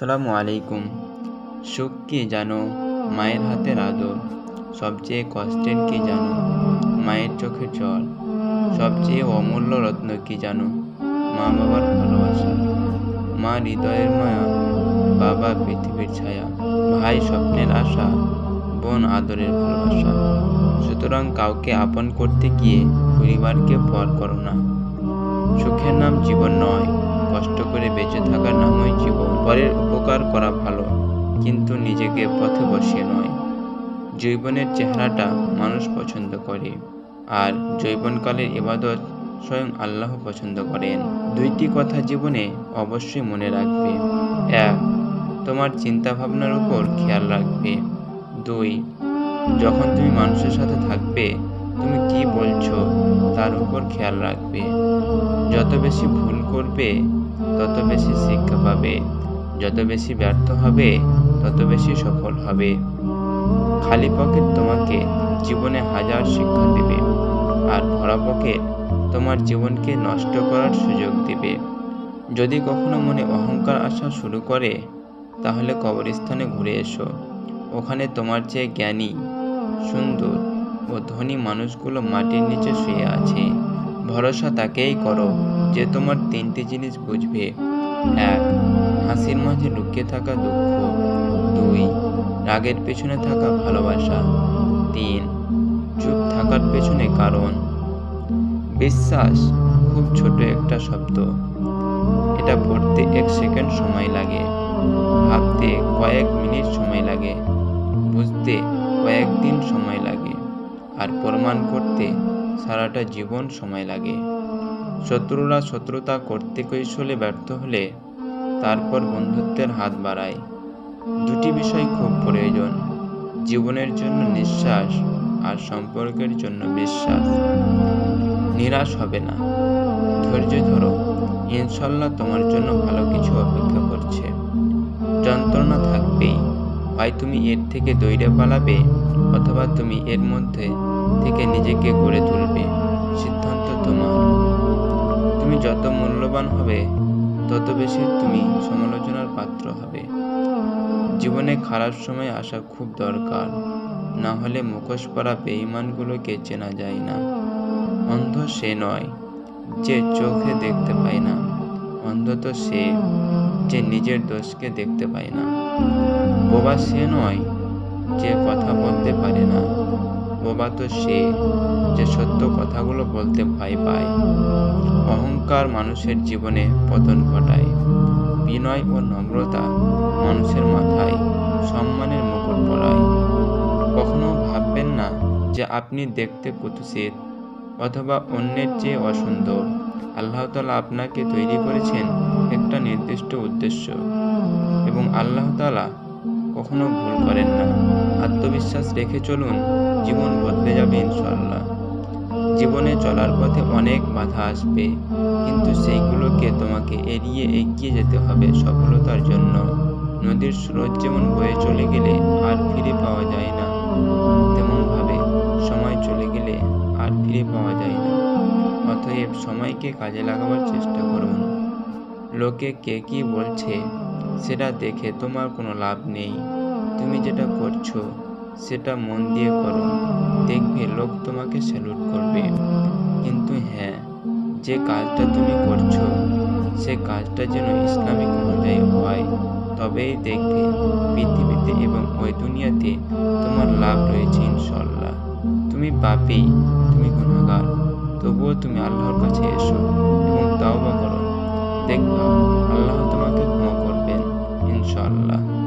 আসসালামু আলাইকুম। সুখ কি জানো? মায়ের হাতের আদর। সবচেয়ে কষ্টের কি জানো? মায়ের চোখের জল। সবচেয়ে অমূল্য রত্ন কি জানো? মা বাবার ভালোবাসা। মা হৃদয়ের মায়া, বাবা পৃথিবীর ছায়া। ভাই স্বপ্নের আশা, বোন আদরের ভালোবাসা। সুতরাং কাউকে আপন করতে গিয়ে পরিবারকে পর করো না। সুখের নাম জীবন নয়। কষ্ট করে বেঁচে থাকার নামই জীবন। পরের উপকার করা ভালো, কিন্তু নিজেকে পথে বসিয়ে নয়। জৈবনের চেহারাটা মানুষ পছন্দ করে, আর জৈবনকালের ইবাদত স্বয়ং আল্লাহ পছন্দ করেন। দুইটি কথা জীবনে অবশ্যই মনে রাখবে। এক, তোমার চিন্তা ভাবনার উপর খেয়াল রাখবে। দুই, যখন তুমি মানুষের সাথে থাকবে, তুমি কি বলছো, তার উপর খেয়াল রাখবে। যত বেশি ভুল করবে তত বেশি শিক্ষা পাবে, যত বেশি ব্যর্থ হবে, তত বেশি সফল হবে। খালি পকেট তোমাকে জীবনে হাজার শিক্ষা দেবে, আর ভরা পকেট তোমার জীবনকে নষ্ট করার সুযোগ দেবে। যদি কখনো মনে অহংকার আসা শুরু করে, তাহলে কবরস্থানে ঘুরে এসো। ওখানে তোমার চেয়ে জ্ঞানী, সুন্দর ও ধনী মানুষগুলো মাটির নিচে শুয়ে আছে। ভরসা তাকেই করো যে তোমার তিনটি জিনিস বুঝবে। এক, হাসির মাঝে লুকিয়ে থাকা দুঃখ। দুই, রাগের পেছনে থাকা ভালোবাসা। তিন, চুপ থাকার পেছনে কারণ। বিশ্বাস খুব ছোট একটা শব্দ। এটা পড়তে এক সেকেন্ড সময় লাগে, ভাবতে কয়েক মিনিট সময় লাগে, বুঝতে কয়েকদিন সময় লাগে, আর প্রমাণ করতে সারাটা জীবন সময় লাগে। শত্রুরা শত্রুতা করতে কৌশলে ব্যর্থ হলে তারপর বন্ধুত্বের হাত বাড়ায়। দুটি বিষয় খুব প্রয়োজন, জীবনের জন্য নিঃশ্বাস আর সম্পর্কের জন্য বিশ্বাস। নিরাশ হবে না। ধৈর্য ধরো। ইনশাল্লাহ তোমার জন্য ভালো কিছু অপেক্ষা করছে। যন্ত্রণা থাকবেই। হয় তুমি এর থেকে দৈরে পালাবে, অথবা তুমি এর মধ্যে থেকে নিজেকে গড়ে তুলবে, সিদ্ধান্ত তোমার। তুমি যত মূল্যবান হবে, তত বেশি তুমি সমালোচনার পাত্র হবে। জীবনে খারাপ সময় আসা খুব দরকার, না হলে মুখোশ পরা বেঈমানগুলোকে চেনা যায় না। অন্ধ সে নয় যে চোখে দেখতে পায় না অন্ধ তো সে যে নিজের দোষকে দেখতে পায় না। বোবা সে নয় যে কথা বলতে পারে না। বোবা তো সে যে সত্য কথাগুলো বলতে ভয় পায়। অহংকার মানুষের জীবনে পতন ঘটায়। বিনয় ও নম্রতা মানুষের মাথায় সম্মানের মুকুট পরায়। কখনো ভাববেন না যে আপনি দেখতে কুৎসিত অথবা অন্যের চেয়ে অসুন্দর। আল্লাহ তালা আপনাকে তৈরি করেছেন একটা নির্দিষ্ট উদ্দেশ্য এবং আল্লাহ তালা কখনো ভুল করেন না। আত্মবিশ্বাস রেখে চলুন, জীবন বদলে যাবে ইনশাল্লাহ জীবনে চলার পথে অনেক বাধা আসবে, কিন্তু সেইগুলোকে তোমাকে এড়িয়ে এগিয়ে যেতে হবে সফলতার জন্য। নদীর স্রোত যেমন বয়ে চলে গেলে আর ফিরে পাওয়া যায় না, তেমনভাবে সময় চলে গেলে আর ফিরে পাওয়া যায় না। অতএব সময়কে কাজে লাগাবার চেষ্টা করুন। লোকে কে কি বলছে সেটা দেখে তোমার কোনো লাভ নেই। তুমি যেটা করছ, সেটা মন দিয়ে করো। দেখবে লোক তোমাকে স্যালুট করবে। কিন্তু হ্যাঁ যে কাজটা তুমি করছ, সে কাজটা যেন ইসলামিক অনুযায়ী হয়, তবেই দেখবে পৃথিবীতে এবং ওই দুনিয়াতে তোমার লাভ রয়েছে ইনশাল্লাহ তুমি পাপি, তুমি গুণাগার তবুও তুমি আল্লাহর কাছে এসো এবং তাওবা করো। দেখবা, আল্লাহ তোমাকে ক্ষমা ইনশাল্লাহ